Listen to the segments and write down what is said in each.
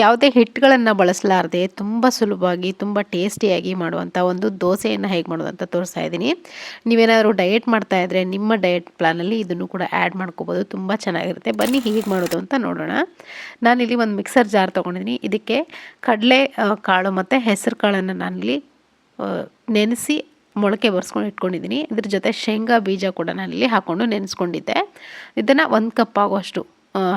ಯಾವುದೇ ಹಿಟ್ಟುಗಳನ್ನು ಬಳಸಲಾರದೆ ತುಂಬ ಸುಲಭವಾಗಿ, ತುಂಬ ಟೇಸ್ಟಿಯಾಗಿ ಮಾಡುವಂಥ ಒಂದು ದೋಸೆಯನ್ನು ಹೇಗೆ ಮಾಡೋದು ಅಂತ ತೋರಿಸ್ತಾ ಇದ್ದೀನಿ. ನೀವೇನಾದರೂ ಡಯಟ್ ಮಾಡ್ತಾ ಇದ್ದರೆ ನಿಮ್ಮ ಡಯಟ್ ಪ್ಲಾನಲ್ಲಿ ಇದನ್ನು ಕೂಡ ಆ್ಯಡ್ ಮಾಡ್ಕೋಬೋದು. ತುಂಬ ಚೆನ್ನಾಗಿರುತ್ತೆ. ಬನ್ನಿ ಹೀಗೆ ಮಾಡೋದು ಅಂತ ನೋಡೋಣ. ನಾನಿಲ್ಲಿ ಒಂದು ಮಿಕ್ಸರ್ ಜಾರ್ ತೊಗೊಂಡಿದ್ದೀನಿ. ಇದಕ್ಕೆ ಕಡಲೆ ಕಾಳು ಮತ್ತು ಹೆಸರು ಕಾಳನ್ನು ನಾನಿಲ್ಲಿ ನೆನೆಸಿ ಮೊಳಕೆ ಬರ್ಸ್ಕೊಂಡು ಇಟ್ಕೊಂಡಿದ್ದೀನಿ. ಇದ್ರ ಜೊತೆ ಶೇಂಗಾ ಬೀಜ ಕೂಡ ನಾನಿಲ್ಲಿ ಹಾಕ್ಕೊಂಡು ನೆನೆಸ್ಕೊಂಡಿದ್ದೆ. ಇದನ್ನು ಒಂದು ಕಪ್ ಆಗುವಷ್ಟು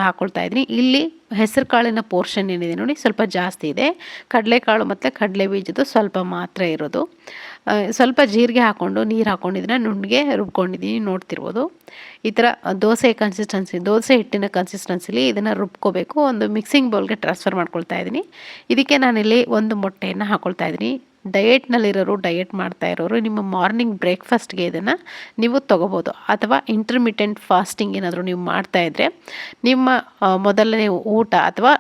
ಹಾಕ್ಕೊಳ್ತಾ ಇದ್ದೀನಿ ಇಲ್ಲಿ ಹೆಸರು ಕಾಳಿನ ಪೋರ್ಷನ್ ಏನಿದೆ ನೋಡಿ, ಸ್ವಲ್ಪ ಜಾಸ್ತಿ ಇದೆ. ಕಡಲೆಕಾಳು ಮತ್ತು ಕಡಲೆ ಬೀಜದ್ದು ಸ್ವಲ್ಪ ಮಾತ್ರ ಇರೋದು. ಸ್ವಲ್ಪ ಜೀರಿಗೆ ಹಾಕ್ಕೊಂಡು ನೀರು ಹಾಕ್ಕೊಂಡು ನುಣ್ಣಗೆ ರುಬ್ಕೊಂಡಿದ್ದೀನಿ, ನೋಡ್ತಿರ್ಬೋದು. ಈ ಥರ ದೋಸೆ ಕನ್ಸಿಸ್ಟೆನ್ಸಿ ದೋಸೆ ಹಿಟ್ಟಿನ ಕನ್ಸಿಸ್ಟೆನ್ಸಿಲಿ ಇದನ್ನು ರುಬ್ಕೋಬೇಕು. ಒಂದು ಮಿಕ್ಸಿಂಗ್ ಬೌಲ್ಗೆ ಟ್ರಾನ್ಸ್ಫರ್ ಮಾಡ್ಕೊಳ್ತಾ ಇದ್ದೀನಿ. ಇದಕ್ಕೆ ನಾನಿಲ್ಲಿ ಒಂದು ಮೊಟ್ಟೆಯನ್ನು ಹಾಕ್ಕೊಳ್ತಾ ಇದ್ದೀನಿ. ಡಯೆಟ್ನಲ್ಲಿರೋರು ಡಯೆಟ್ ಮಾಡ್ತಾ ಇರೋರು, ನಿಮ್ಮ ಮಾರ್ನಿಂಗ್ ಬ್ರೇಕ್ಫಾಸ್ಟ್ಗೆ ಇದನ್ನು ನೀವು ತೊಗೋಬೋದು. ಅಥವಾ ಇಂಟರ್ಮಿಟೆಂಟ್ ಫಾಸ್ಟಿಂಗ್ ಏನಾದರೂ ನೀವು ಮಾಡ್ತಾಯಿದ್ರೆ ನಿಮ್ಮ ಮೊದಲನೇ ಊಟ ಅಥವಾ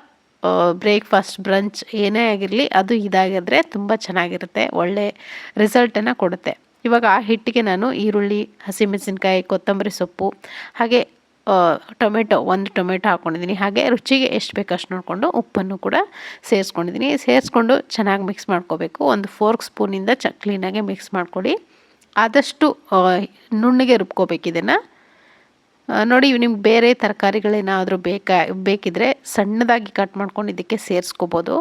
ಬ್ರೇಕ್ಫಾಸ್ಟ್, ಬ್ರಂಚ್ ಏನೇ ಆಗಿರಲಿ ಅದು ಇದಾಗಿದ್ರೆ ತುಂಬ ಚೆನ್ನಾಗಿರುತ್ತೆ, ಒಳ್ಳೆ ರಿಸಲ್ಟನ್ನು ಕೊಡುತ್ತೆ. ಇವಾಗ ಆ ಹಿಟ್ಟಿಗೆ ನಾನು ಈರುಳ್ಳಿ, ಹಸಿಮೆಣಸಿನ್ಕಾಯಿ, ಕೊತ್ತಂಬರಿ ಸೊಪ್ಪು, ಹಾಗೆ ಟೊಮೆಟೊ, ಒಂದು ಟೊಮೆಟೊ ಹಾಕ್ಕೊಂಡಿದ್ದೀನಿ ಹಾಗೆ ರುಚಿಗೆ ಎಷ್ಟು ಬೇಕು ಅಷ್ಟು ನೋಡಿಕೊಂಡು ಉಪ್ಪನ್ನು ಕೂಡ ಸೇರಿಸ್ಕೊಂಡಿದ್ದೀನಿ. ಸೇರಿಸ್ಕೊಂಡು ಚೆನ್ನಾಗಿ ಮಿಕ್ಸ್ ಮಾಡ್ಕೋಬೇಕು. ಒಂದು ಫೋರ್ಕ್ ಸ್ಪೂನಿಂದ ಚ ಕ್ಲೀನಾಗೆ ಮಿಕ್ಸ್ ಮಾಡ್ಕೊಳ್ಳಿ. ಆದಷ್ಟು ನುಣ್ಣಗೆ ರುಬ್ಕೋಬೇಕು ಇದನ್ನು. ನೋಡಿ ನಿಮ್ಗೆ ಬೇರೆ ತರಕಾರಿಗಳೇನಾದರೂ ಬೇಕಾ, ಬೇಕಿದ್ರೆ ಸಣ್ಣದಾಗಿ ಕಟ್ ಮಾಡ್ಕೊಂಡು ಇದಕ್ಕೆ ಸೇರಿಸ್ಕೋಬೋದು.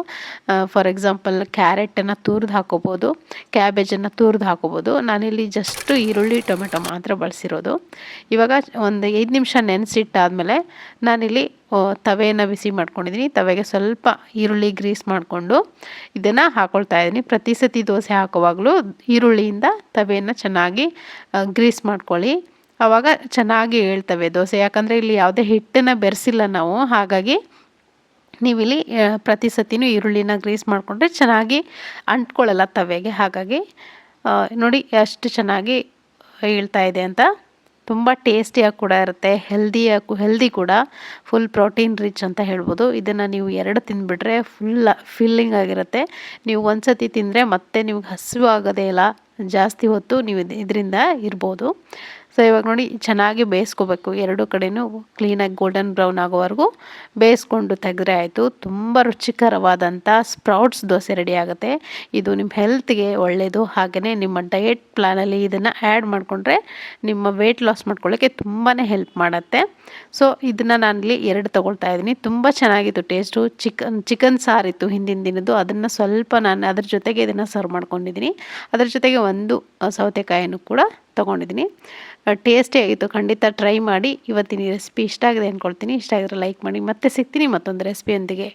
ಫಾರ್ ಎಕ್ಸಾಂಪಲ್ ಕ್ಯಾರೆಟನ್ನು ತುರಿದು ಹಾಕೋಬೋದು, ಕ್ಯಾಬೇಜನ್ನು ತುರಿದು ಹಾಕೋಬೋದು. ನಾನಿಲ್ಲಿ ಜಸ್ಟ್ ಈರುಳ್ಳಿ, ಟೊಮೆಟೊ ಮಾತ್ರ ಬಳಸಿರೋದು. ಇವಾಗ ಒಂದು ಐದು ನಿಮಿಷ ನೆನೆಸಿಟ್ಟಾದಮೇಲೆ ನಾನಿಲ್ಲಿ ತವೆಯನ್ನು ಬಿಸಿ ಮಾಡ್ಕೊಂಡಿದ್ದೀನಿ ತವೆಗೆ ಸ್ವಲ್ಪ ಈರುಳ್ಳಿ ಗ್ರೀಸ್ ಮಾಡಿಕೊಂಡು ಇದನ್ನು ಹಾಕ್ಕೊಳ್ತಾ ಇದ್ದೀನಿ ಪ್ರತಿ ಸತಿ ದೋಸೆ ಹಾಕುವಾಗಲೂ ಈರುಳ್ಳಿಯಿಂದ ತವೆಯನ್ನು ಚೆನ್ನಾಗಿ ಗ್ರೀಸ್ ಮಾಡ್ಕೊಳ್ಳಿ. ಆವಾಗ ಚೆನ್ನಾಗಿ ಹೇಳ್ತವೆ ದೋಸೆ. ಯಾಕಂದರೆ ಇಲ್ಲಿ ಯಾವುದೇ ಹಿಟ್ಟನ್ನು ಬೆರೆಸಿಲ್ಲ ನಾವು. ಹಾಗಾಗಿ ನೀವಿಲ್ಲಿ ಪ್ರತಿ ಸತಿನೂ ಈರುಳ್ಳಿನ ಗ್ರೀಸ್ ಮಾಡಿಕೊಂಡ್ರೆ ಚೆನ್ನಾಗಿ ಅಂಟ್ಕೊಳ್ಳಲ್ಲ ತವೆಗೆ ಹಾಗಾಗಿ ನೋಡಿ ಅಷ್ಟು ಚೆನ್ನಾಗಿ ಹೇಳ್ತಾ ಇದೆ ಅಂತ. ತುಂಬ ಟೇಸ್ಟಿಯಾಗಿ ಕೂಡ ಇರುತ್ತೆ. ಹೆಲ್ದಿಯಾಗಿ ಹೆಲ್ದಿ ಕೂಡ. ಫುಲ್ ಪ್ರೋಟೀನ್ ರಿಚ್ ಅಂತ ಹೇಳ್ಬೋದು. ಇದನ್ನು ನೀವು ಎರಡು ತಿಂದುಬಿಟ್ರೆ ಫುಲ್ ಫಿಲ್ಲಿಂಗ್ ಆಗಿರುತ್ತೆ. ನೀವು ಒಂದು ಸತಿ ತಿಂದರೆ ಮತ್ತೆ ನಿಮ್ಗೆ ಹಸಿವು ಆಗೋದೇ ಇಲ್ಲ. ಜಾಸ್ತಿ ಹೊತ್ತು ನೀವು ಇದರಿಂದ ಇರ್ಬೋದು. ಸೊ ಇವಾಗ ನೋಡಿ ಚೆನ್ನಾಗಿ ಬೇಯಿಸ್ಕೋಬೇಕು. ಎರಡು ಕಡೆಯೂ ಕ್ಲೀನಾಗಿ ಗೋಲ್ಡನ್ ಬ್ರೌನ್ ಆಗೋವರೆಗೂ ಬೇಯಿಸ್ಕೊಂಡು ತೆಗೆದ್ರೆ ಆಯಿತು. ತುಂಬ ರುಚಿಕರವಾದಂಥ ಸ್ಪ್ರೌಟ್ಸ್ ದೋಸೆ ರೆಡಿ ಆಗುತ್ತೆ. ಇದು ನಿಮ್ಮ ಹೆಲ್ತ್ಗೆ ಒಳ್ಳೆಯದು ಹಾಗೆಯೇ ನಿಮ್ಮ ಡಯೆಟ್ ಪ್ಲ್ಯಾನಲ್ಲಿ ಇದನ್ನು ಆ್ಯಡ್ ಮಾಡಿಕೊಂಡ್ರೆ ನಿಮ್ಮ ವೆಯ್ಟ್ ಲಾಸ್ ಮಾಡ್ಕೊಳ್ಳೋಕ್ಕೆ ತುಂಬಾ ಹೆಲ್ಪ್ ಮಾಡುತ್ತೆ. ಸೊ ಇದನ್ನು ನಾನಿಲ್ಲಿ ಎರಡು ತೊಗೊಳ್ತಾ ಇದ್ದೀನಿ. ತುಂಬ ಚೆನ್ನಾಗಿತ್ತು ಟೇಸ್ಟು ಚಿಕನ್ ಚಿಕನ್ ಸಾರಿತ್ತು ಹಿಂದಿನ ದಿನದ್ದು. ಅದನ್ನು ಸ್ವಲ್ಪ ನಾನು ಅದ್ರ ಜೊತೆಗೆ ಇದನ್ನು ಸರ್ವ್ ಮಾಡ್ಕೊಂಡಿದ್ದೀನಿ. ಅದ್ರ ಜೊತೆಗೆ ಒಂದು ಸೌತೆಕಾಯಿನೂ ಕೂಡ ತೊಗೊಂಡಿದ್ದೀನಿ. ಟೇಸ್ಟಿ ಆಗಿತ್ತು. ಖಂಡಿತ ಟ್ರೈ ಮಾಡಿ. ಇವತ್ತಿನ ರೆಸಿಪಿ ಇಷ್ಟ ಆಗಿದೆ ಅಂದ್ಕೊಳ್ತೀನಿ ಇಷ್ಟ ಆಗಿದ್ರೆ ಲೈಕ್ ಮಾಡಿ. ಮತ್ತೆ ಸಿಗ್ತೀನಿ ಮತ್ತೊಂದು ರೆಸಿಪಿಯೊಂದಿಗೆ